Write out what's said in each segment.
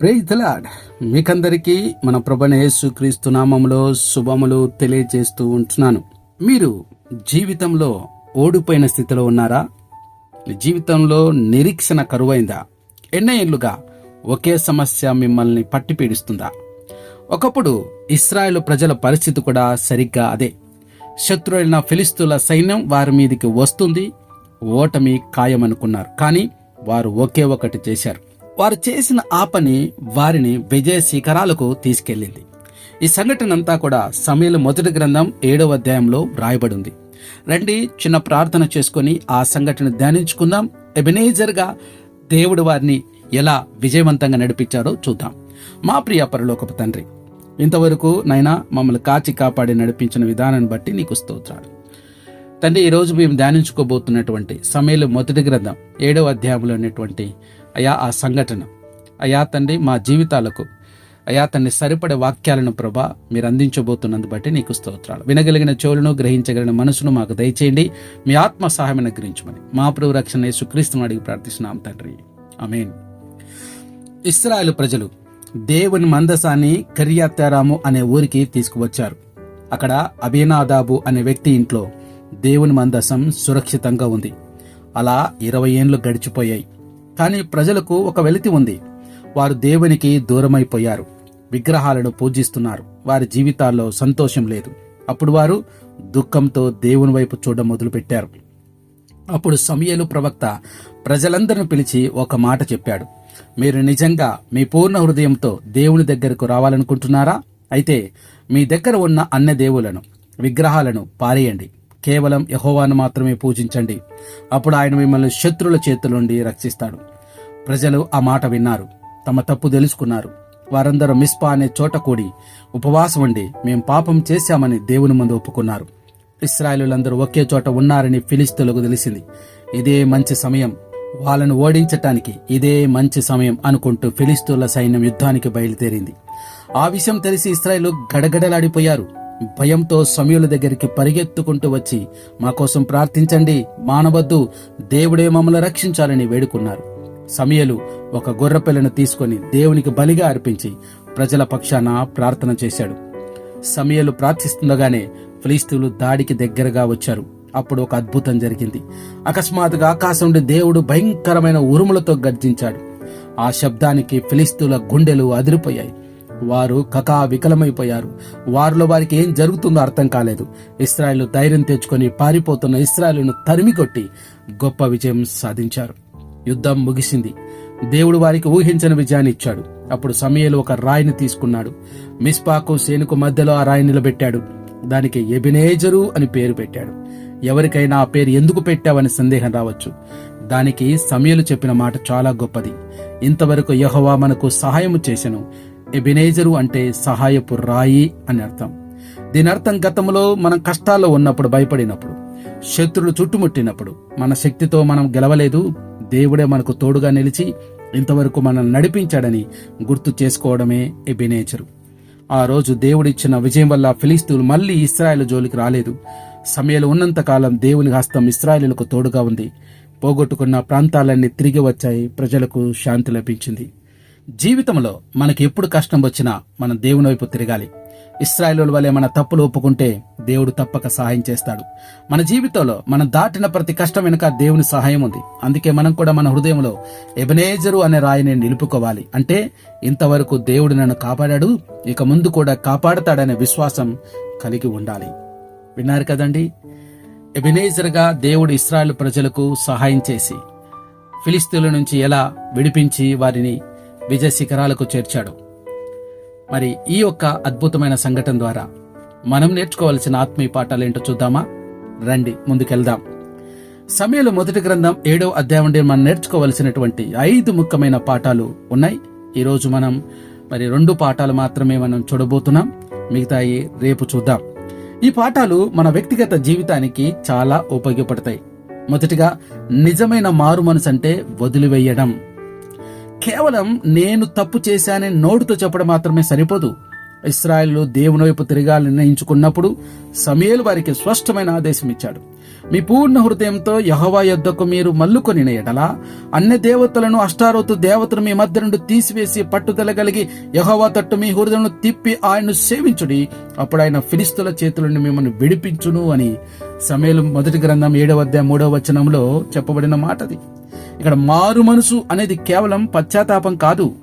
Praise మీకందరికీ మన ప్రభణ యేసుక్రీస్తు క్రీస్తు నామములో శుభములు తెలియజేస్తూ ఉంటున్నాను. మీరు జీవితంలో ఓడిపోయిన స్థితిలో ఉన్నారా? జీవితంలో నిరీక్షణ కరువైందా? ఎన్నేళ్ళుగా ఒకే సమస్య మిమ్మల్ని పట్టి పీడిస్తుందా? ఒకప్పుడు ఇస్రాయేల్ ప్రజల పరిస్థితి కూడా సరిగ్గా అదే. శత్రువైన ఫిలిస్తుల సైన్యం వారి మీదికి వస్తుంది ఓటమి ఖాయమనుకున్నారు. కానీ వారు ఒకే ఒకటి చేశారు. వారు చేసిన ఆ పని వారిని విజయ శిఖరాలకు తీసుకెళ్ళింది ఈ సంఘటన అంతా కూడా సమయలు మొదటి గ్రంథం ఏడవ అధ్యాయంలో వ్రాయబడి ఉంది రండి చిన్న ప్రార్థన చేసుకొని ఆ సంఘటన ధ్యానించుకుందాం. ఎబినేజర్గా దేవుడు వారిని ఎలా విజయవంతంగా నడిపించారో చూద్దాం. మా ప్రియ పరలోకపు తండ్రి ఇంతవరకు నైనా మమ్మల్ని కాచి కాపాడి నడిపించిన విధానాన్ని బట్టి నీకు స్తోత్రాలు. తండ్రి ఈరోజు మేము ధ్యానించుకోబోతున్నటువంటి సమయంలో మొదటి గ్రంథం ఏడవ అధ్యాయంలో ఉన్నటువంటి అయా ఆ సంఘటన. అయా తండ్రి మా జీవితాలకు. అయా తండ్రి సరిపడే వాక్యాలను ప్రభా మీరు అందించబోతున్నందు బట్టి నీకు స్తోత్రాలు. వినగలిగిన చెవులను గ్రహించగలిగిన మనసును మాకు దయచేయండి. మీ ఆత్మ సహాయం గ్రహించమని మా ప్రభు రక్షణ యేసుక్రీస్తును అడిగి ప్రార్థిస్తున్నాం తండ్రి. అమేన్ ఇస్రాయల్ ప్రజలు దేవుని మందసాన్ని కరియాతారాము అనే ఊరికి తీసుకువచ్చారు. అక్కడ అభినాదాబు అనే వ్యక్తి ఇంట్లో దేవుని మందసం సురక్షితంగా ఉంది. అలా ఇరవై ఏండ్లు గడిచిపోయాయి. కానీ ప్రజలకు ఒక వెలితి ఉంది. వారు దేవునికి దూరమైపోయారు. విగ్రహాలను పూజిస్తున్నారు. వారి జీవితాల్లో సంతోషం లేదు. అప్పుడు వారు దుఃఖంతో దేవుని వైపు చూడడం మొదలుపెట్టారు. అప్పుడు సమయలు ప్రవక్త ప్రజలందరిని పిలిచి ఒక మాట చెప్పాడు. మీరు నిజంగా మీ పూర్ణ హృదయంతో దేవుని దగ్గరకు రావాలనుకుంటున్నారా? అయితే మీ దగ్గర ఉన్న అన్న దేవులను విగ్రహాలను పారేయండి. కేవలం యహోవాను మాత్రమే పూజించండి. అప్పుడు ఆయన మిమ్మల్ని శత్రుల చేతుల నుండి రక్షిస్తాడు. ప్రజలు ఆ మాట విన్నారు. తమ తప్పు తెలుసుకున్నారు. వారందరూ మిస్పా అనే చోట కూడి ఉపవాసం ఉండి మేం పాపం చేశామని దేవుని ముందు ఒప్పుకున్నారు. ఇస్రాయలులందరూ ఒకే చోట ఉన్నారని ఫిలిస్తీన్లకు తెలిసింది. ఇదే మంచి సమయం. వాళ్ళను ఓడించటానికి ఇదే మంచి సమయం అనుకుంటూ ఫిలిస్తీన్ల సైన్యం యుద్ధానికి బయలుదేరింది. ఆ విషయం తెలిసి ఇస్రాయలు గడగడలాడిపోయారు. భయంతో సమయుల దగ్గరికి పరిగెత్తుకుంటూ వచ్చి మా కోసం ప్రార్థించండి. మానవద్దు దేవుడే మమ్మల్ని రక్షించాలని వేడుకున్నారు. సమయలు ఒక గొర్రెపిల్లను తీసుకొని దేవునికి బలిగా అర్పించి ప్రజల పక్షాన ప్రార్థన చేశాడు. సమయలు ప్రార్థిస్తుండగానే ఫిలిస్తీన్లు దాడికి దగ్గరగా వచ్చారు. అప్పుడు ఒక అద్భుతం జరిగింది. అకస్మాత్తుగా ఆకాశం నుండి దేవుడు భయంకరమైన ఉరుములతో గర్జించాడు. ఆ శబ్దానికి ఫిలిస్తీన్ల గుండెలు అదిరిపోయాయి. వారు కకా వికలమైపోయారు వారిలో వారికి ఏం జరుగుతుందో అర్థం కాలేదు. ఇస్రాయల్ ధైర్యం తెచ్చుకొని పారిపోతున్న ఇస్రాయలును తరిమి కొట్టి గొప్ప విజయం సాధించారు. యుద్ధం ముగిసింది. దేవుడు వారికి ఊహించని విజయాన్ని ఇచ్చాడు. అప్పుడు సమయలు ఒక రాయిని తీసుకున్నాడు. మిస్పాకు సేనుకు మధ్యలో ఆ రాయి నిలబెట్టాడు. దానికి ఎబినేజరు అని పేరు పెట్టాడు. ఎవరికైనా ఆ పేరు ఎందుకు పెట్టావని సందేహం రావచ్చు. దానికి సమయలు చెప్పిన మాట చాలా గొప్పది. ఇంతవరకు యహోవా మనకు సహాయము చేసెను ఎబినేజరు అంటే సహాయపు రాయి అని అర్థం. దీని అర్థం గతంలో మనం కష్టాల్లో ఉన్నప్పుడు భయపడినప్పుడు శత్రులు చుట్టుముట్టినప్పుడు మన శక్తితో మనం గెలవలేదు దేవుడే మనకు తోడుగా నిలిచి ఇంతవరకు మనల్ని నడిపించాడని గుర్తు చేసుకోవడమే ఎబినేచరు ఆ రోజు దేవుడిచ్చిన విజయం వల్ల ఫిలిస్తీన్లు మళ్ళీ ఇస్రాయల్ జోలికి రాలేదు. సమయాలు ఉన్నంతకాలం దేవుని హస్తం ఇస్రాయేలులకు తోడుగా ఉంది. పోగొట్టుకున్న ప్రాంతాలన్నీ తిరిగి వచ్చాయి. ప్రజలకు శాంతి లభించింది. జీవితంలో మనకి ఎప్పుడు కష్టం వచ్చినా మనం దేవుని వైపు తిరగాలి. ఇస్రాయలు వలె మన తప్పులు ఒప్పుకుంటే దేవుడు తప్పక సహాయం చేస్తాడు. మన జీవితంలో మనం దాటిన ప్రతి కష్టం వెనుక దేవుని సహాయం ఉంది. అందుకే మనం కూడా మన హృదయంలో ఎబనేజరు అనే రాయిని నిలుపుకోవాలి. అంటే ఇంతవరకు దేవుడు నన్ను కాపాడాడు ఇక ముందు కూడా కాపాడతాడనే విశ్వాసం కలిగి ఉండాలి. విన్నారు కదండి? ఎబినేజర్గా దేవుడు ఇస్రాయల్ ప్రజలకు సహాయం చేసి ఫిలిస్తీన్ల నుంచి ఎలా విడిపించి వారిని విజయ శిఖరాలకు చేర్చాడు. మరి ఈ యొక్క అద్భుతమైన సంఘటన ద్వారా మనం నేర్చుకోవాల్సిన ఆత్మీయ పాఠాలు ఏంటో చూద్దామా? రండి ముందుకెళ్దాం. సమయంలో మొదటి గ్రంథం ఏడవ అధ్యాయం నుండి మనం నేర్చుకోవలసినటువంటి ఐదు ముఖ్యమైన పాఠాలు ఉన్నాయి. ఈరోజు మనం మరి రెండు పాఠాలు మాత్రమే మనం చూడబోతున్నాం. మిగతాయి రేపు చూద్దాం. ఈ పాఠాలు మన వ్యక్తిగత జీవితానికి చాలా ఉపయోగపడతాయి. మొదటిగా నిజమైన మారు మనసు అంటే వదిలివేయడం. కేవలం నేను తప్పు చేశానని నోటితో చెప్పడం మాత్రమే సరిపోదు. ఇస్రాయల్ దేవుని వైపు తిరగాలని నిర్ణయించుకున్నప్పుడు సమయలు వారికి స్పష్టమైన ఆదేశం ఇచ్చాడు. మీ పూర్ణ హృదయంతో యహోవా యొద్దకు మీరు మల్లుకొని ఎడలా అన్ని దేవతలను అష్టారోతు దేవతను మీ మధ్య నుండి తీసివేసి పట్టుదల కలిగి యహోవా తట్టు మీ హృదయను తిప్పి ఆయన్ను సేవించుడి. అప్పుడు ఆయన ఫిలిస్తుల చేతులను మిమ్మల్ని విడిపించును అని సమయలు మొదటి గ్రంథం ఏడవ అధ్యాయ మూడవ వచనంలో చెప్పబడిన మాటది. ఇక్కడ మారు మనసు అనేది కేవలం పశ్చాత్తాపం కాదు.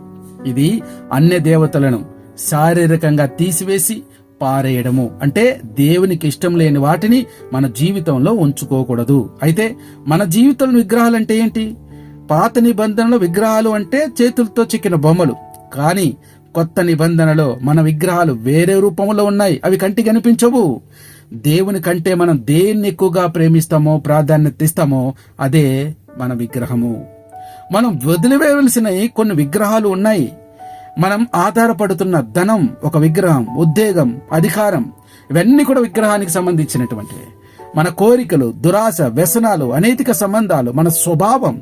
ఇది అన్య దేవతలను శారీరకంగా తీసివేసి పారేయడము. అంటే దేవునికి ఇష్టం లేని వాటిని మన జీవితంలో ఉంచుకోకూడదు. అయితే మన జీవితంలో విగ్రహాలు అంటే ఏంటి? పాత నిబంధనలో విగ్రహాలు అంటే చేతులతో చిక్కిన బొమ్మలు. కానీ కొత్త నిబంధనలో మన విగ్రహాలు వేరే రూపంలో ఉన్నాయి. అవి కంటికి కనిపించవు దేవుని కంటే మనం దేన్ని ఎక్కువగా ప్రేమిస్తామో ప్రాధాన్యత ఇస్తామో అదే మన విగ్రహము. మనం వదిలివేయవలసినవి కొన్ని విగ్రహాలు ఉన్నాయి. మనం ఆధారపడుతున్న ధనం ఒక విగ్రహం ఉద్వేగం అధికారం ఇవన్నీ కూడా విగ్రహానికి సంబంధించినటువంటివి మన కోరికలు దురాశ వ్యసనాలు అనైతిక సంబంధాలు మన స్వభావం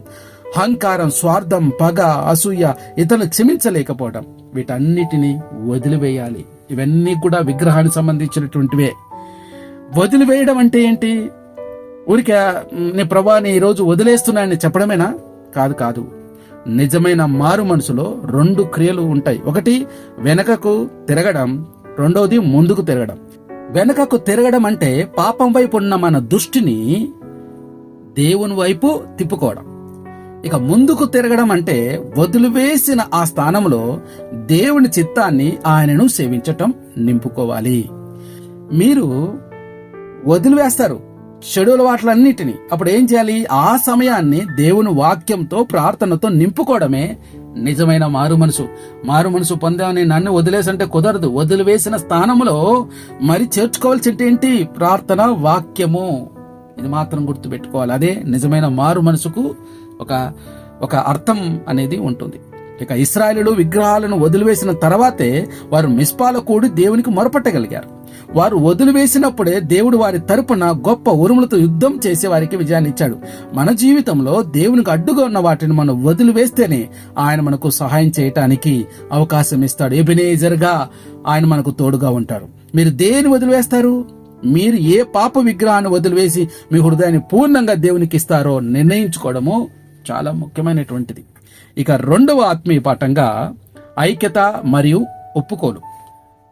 అహంకారం స్వార్థం పగ అసూయ ఇతరులు క్షమించలేకపోవడం వీటన్నిటిని వదిలివేయాలి. ఇవన్నీ కూడా విగ్రహానికి సంబంధించినటువంటివే. వదిలివేయడం అంటే ఏంటి? ఊరికే నీ ప్రభాని ఈరోజు వదిలేస్తున్నాయని చెప్పడమేనా? కాదు కాదు. నిజమైన మారు మనసులో రెండు క్రియలు ఉంటాయి. ఒకటి వెనకకు తిరగడం. రెండోది ముందుకు తిరగడం. వెనకకు తిరగడం అంటే పాపం వైపు ఉన్న మన దృష్టిని దేవుని వైపు తిప్పుకోవడం. ఇక ముందుకు తిరగడం అంటే వదిలివేసిన ఆ స్థానంలో దేవుని చిత్తాన్ని ఆయనను సేవించటం నింపుకోవాలి. మీరు వదిలివేస్తారు. షెడ్యూల్ వాటిలన్నిటిని అప్పుడు ఏం చేయాలి? ఆ సమయాన్ని దేవుని వాక్యంతో ప్రార్థనతో నింపుకోవడమే నిజమైన మారు మనసు. మారు మనసు పొందామని నన్ను వదిలేసంటే కుదరదు. వదిలివేసిన స్థానంలో మరి చేర్చుకోవాల్సింది ఏంటి? ప్రార్థన వాక్యము. ఇది మాత్రం గుర్తుపెట్టుకోవాలి. అదే నిజమైన మారు మనసుకు ఒక ఒక అర్థం అనేది ఉంటుంది. ఇక ఇస్రాయలు విగ్రహాలను వదిలివేసిన తర్వాతే వారు మిస్పాల కూడి దేవునికి మొరపట్టగలిగారు. వారు వదిలివేసినప్పుడే దేవుడు వారి తరపున గొప్ప ఉరుములతో యుద్ధం చేసే వారికి విజయాన్ని ఇచ్చాడు. మన జీవితంలో దేవునికి అడ్డుగా ఉన్న వాటిని మనం వదిలివేస్తేనే ఆయన మనకు సహాయం చేయటానికి అవకాశం ఇస్తాడు. ఎబినేజర్గా ఆయన మనకు తోడుగా ఉంటాడు మీరు దేని వదిలివేస్తారు మీరు ఏ పాప విగ్రహాన్ని వదిలివేసి మీ హృదయాన్ని పూర్ణంగా దేవునికి ఇస్తారో నిర్ణయించుకోవడము చాలా ముఖ్యమైనటువంటిది. ఇక రెండవ ఆత్మీయ పాఠంగా ఐక్యత మరియు ఒప్పుకోలు.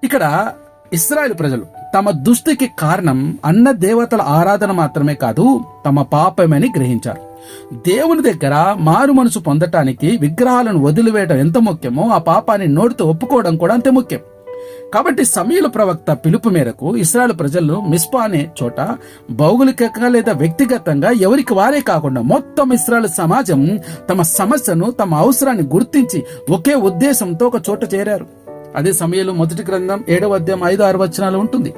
ఇక్కడ ఇస్రాయేల్ ప్రజలు తమ దుస్థితికి కారణం అన్న దేవతల ఆరాధన మాత్రమే కాదు తమ పాపమని గ్రహించారు. దేవుని దగ్గర మారు మనసు పొందటానికి విగ్రహాలను వదిలివేయడం ఎంత ముఖ్యమో ఆ పాపాన్ని నోటితో ఒప్పుకోవడం కూడా అంతే ముఖ్యం. కాబట్టి సమీల ప్రవక్త పిలుపు మేరకు ఇస్రాయల్ ప్రజలు మిస్పా అనే చోట భౌగోళికంగా లేదా వ్యక్తిగతంగా ఎవరికి వారే కాకుండా మొత్తం ఇస్రాయల్ సమాజం తమ సమస్యను తమ అవసరాన్ని గుర్తించి ఒకే ఉద్దేశంతో ఒక చోట చేరారు. అదే సమయంలో మొదటి గ్రంథం ఏడవ అధ్యాయం ఐదు ఆరు వచనాలు ఉంటుంది.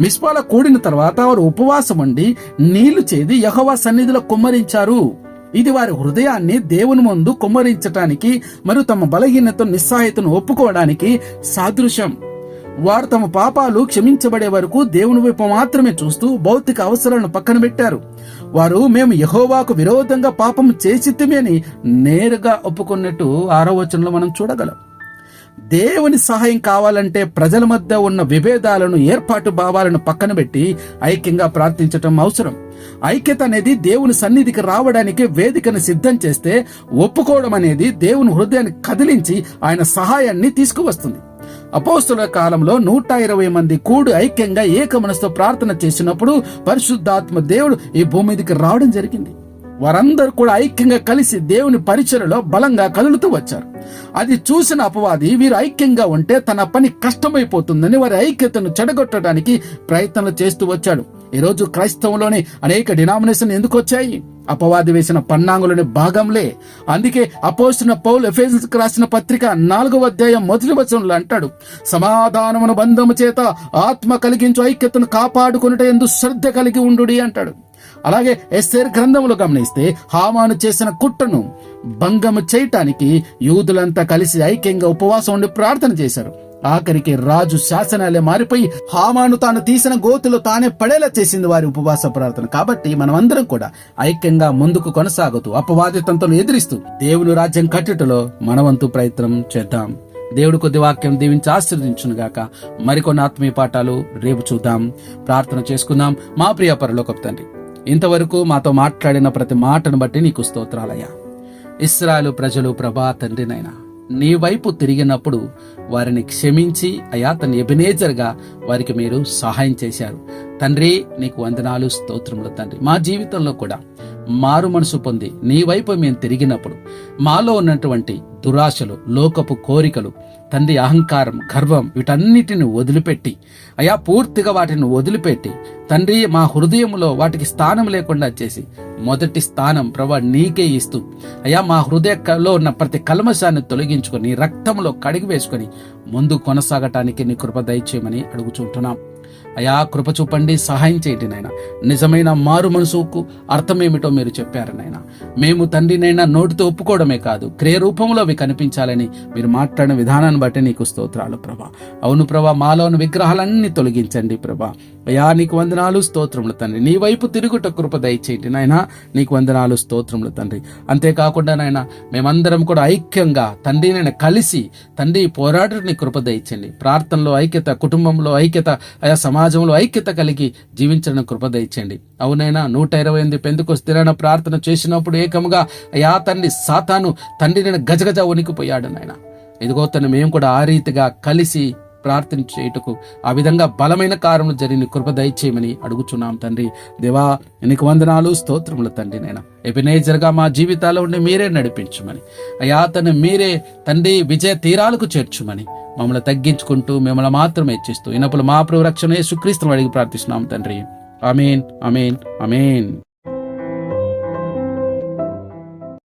మిస్పాల కూడిన తర్వాత వారు ఉపవాసం ఉండి నీళ్ళు చేది యహోవా సన్నిధిలో కుమ్మరించారు. ఇది వారి హృదయాన్ని దేవుని ముందు కుమ్మరించటానికి మరియు తమ బలహీనత నిస్సహాయతను ఒప్పుకోవడానికి సాదృశ్యం. వారు తమ పాపాలు క్షమించబడే వరకు దేవుని వైపు మాత్రమే చూస్తూ భౌతిక అవసరాలను పక్కన పెట్టారు. వారు మేము యహోవాకు విరోధంగా పాపం చేసిద్దిమే అని నేరుగా ఒప్పుకున్నట్టు ఆరో వచనంలో మనం చూడగలం. దేవుని సహాయం కావాలంటే ప్రజల మధ్య ఉన్న విభేదాలను ఏర్పాటు భావాలను పక్కన పెట్టి ఐక్యంగా ప్రార్థించటం అవసరం. ఐక్యత అనేది దేవుని సన్నిధికి రావడానికి వేదికను సిద్ధం చేస్తే ఒప్పుకోవడం అనేది దేవుని హృదయాన్ని కదిలించి ఆయన సహాయాన్ని తీసుకువస్తుంది. అపోస్తుల కాలంలో నూట ఇరవై మంది కూడు ఐక్యంగా ఏక మనసుతో ప్రార్థన చేసినప్పుడు పరిశుద్ధాత్మ దేవుడు ఈ భూమి రావడం జరిగింది. వారందరూ కూడా ఐక్యంగా కలిసి దేవుని పరిచయలో బలంగా కదులుతూ వచ్చారు. అది చూసిన అపవాది వీరు ఐక్యంగా ఉంటే తన పని కష్టమైపోతుందని వారి ఐక్యతను చెడగొట్టడానికి ప్రయత్నాలు చేస్తూ వచ్చాడు. ఈరోజు క్రైస్తవంలోని అనేక డినామినేషన్ ఎందుకు వచ్చాయి? అపవాది వేసిన పన్నాంగులని భాగంలే. అందుకే అపోసిన పౌల్ ఎఫెన్స్ రాసిన పత్రిక నాలుగవ అధ్యాయం మొదటి వచనంలో అంటాడు సమాధానమును బంధము చేత ఆత్మ కలిగించు ఐక్యతను కాపాడుకున్నట ఎందు శ్రద్ధ కలిగి ఉండు అంటాడు. అలాగే ఎస్సేర్ గ్రంథములు గమనిస్తే హామాను చేసిన కుట్రను భంగము చేయటానికి యూదులంతా కలిసి ఐక్యంగా ఉపవాసం ఉండి ప్రార్థన చేశారు. ఆఖరికి రాజు శాసనాలే మారిపోయి హామాను తాను తీసిన గోతులు తానే పడేలా చేసింది వారి ఉపవాస ప్రార్థన. కాబట్టి మనమందరం కూడా ఐక్యంగా ముందుకు కొనసాగుతూ అపవాదితంతో ఎదిరిస్తూ దేవుని రాజ్యం కట్టుటలో మనవంతు ప్రయత్నం చేద్దాం. దేవుడు కొద్ది వాక్యం దీవించి ఆశీర్వదించును గాక మరికొన్ని ఆత్మీయ పాఠాలు రేపు చూద్దాం. ప్రార్థన చేసుకుందాం. మా ప్రియ పరలోకపు తండ్రి ఇంతవరకు మాతో మాట్లాడిన ప్రతి మాటను బట్టి నీకు స్తోత్రాలయ్యా. ఇస్రాయలు ప్రజలు ప్రభా తండ్రినైనా నీ వైపు తిరిగినప్పుడు వారిని క్షమించి అయా తన ఎబినేజర్గా వారికి మీరు సహాయం చేశారు. తండ్రి నీకు వందనాలు స్తోత్రములు తండ్రి. మా జీవితంలో కూడా మారు మనసు పొంది నీ వైపు మేము తిరిగినప్పుడు మాలో ఉన్నటువంటి దురాశలు లోకపు కోరికలు తండ్రి అహంకారం గర్వం వీటన్నిటిని వదిలిపెట్టి అయా పూర్తిగా వాటిని వదిలిపెట్టి తండ్రి మా హృదయంలో వాటికి స్థానం లేకుండా చేసి మొదటి స్థానం ప్రభా నీకే ఇస్తూ అయా మా హృదయంలో ఉన్న ప్రతి కల్మశాన్ని తొలగించుకొని రక్తంలో కడిగి వేసుకొని ముందు కొనసాగటానికి నీ కృప దయచేయమని అడుగుచుంటున్నాం. అయా కృప చూపండి సహాయం చేయండి నాయన. నిజమైన మారు మనసుకు అర్థమేమిటో మీరు చెప్పారు నాయన. మేము తండ్రినైనా నోటితో ఒప్పుకోవడమే కాదు క్రియ రూపంలో అవి కనిపించాలని మీరు మాట్లాడిన విధానాన్ని బట్టి నీకు స్తోత్రాలు ప్రభా. అవును ప్రభా మాలోని విగ్రహాలన్నీ తొలగించండి ప్రభా. అయా నీకు వందనాలు స్తోత్రములు తండ్రి. నీ వైపు తిరుగుట కృప దయచేయండి నాయన. నీకు వందనాలు స్తోత్రములు తండ్రి. అంతేకాకుండా నాయన మేమందరం కూడా ఐక్యంగా తండ్రి నేను కలిసి తండ్రి పోరాటని కృప దయచండి ప్రార్థనలో ఐక్యత కుటుంబంలో ఐక్యత ఆయా సమాజంలో ఐక్యత కలిగి జీవించడం కృపద ఇచ్చండి అవునైనా నూట ఇరవై ఎనిమిది పెందుకు స్థిరమైన ప్రార్థన చేసినప్పుడు ఏకముగా అయా తండ్రి సాతాను తండ్రి నేను గజగజ వణికిపోయాడు నాయన. ఇదిగో తను మేము కూడా ఆ రీతిగా కలిసి ప్రార్థన చేయుటకు ఆ విధంగా బలమైన కారణం జరిగిన కృప దయచేయమని అడుగుచున్నాం తండ్రి. దేవా నీకు వందనాలు స్తోత్రములు తండ్రి నేను ఎబినేజర్గా మా జీవితాల్లో ఉండి మీరే నడిపించమని. అయ్యా తను మీరే తండ్రి విజయ తీరాలకు చేర్చుమని మమ్మల్ని తగ్గించుకుంటూ మిమ్మల్ని మాత్రమే ఇచ్చిస్తూ ఇనప్పుడు మా ప్రభు రక్షణ సుక్రీస్తులు అడిగి ప్రార్థిస్తున్నాం తండ్రి. అమీన్ అమీన్ అమీన్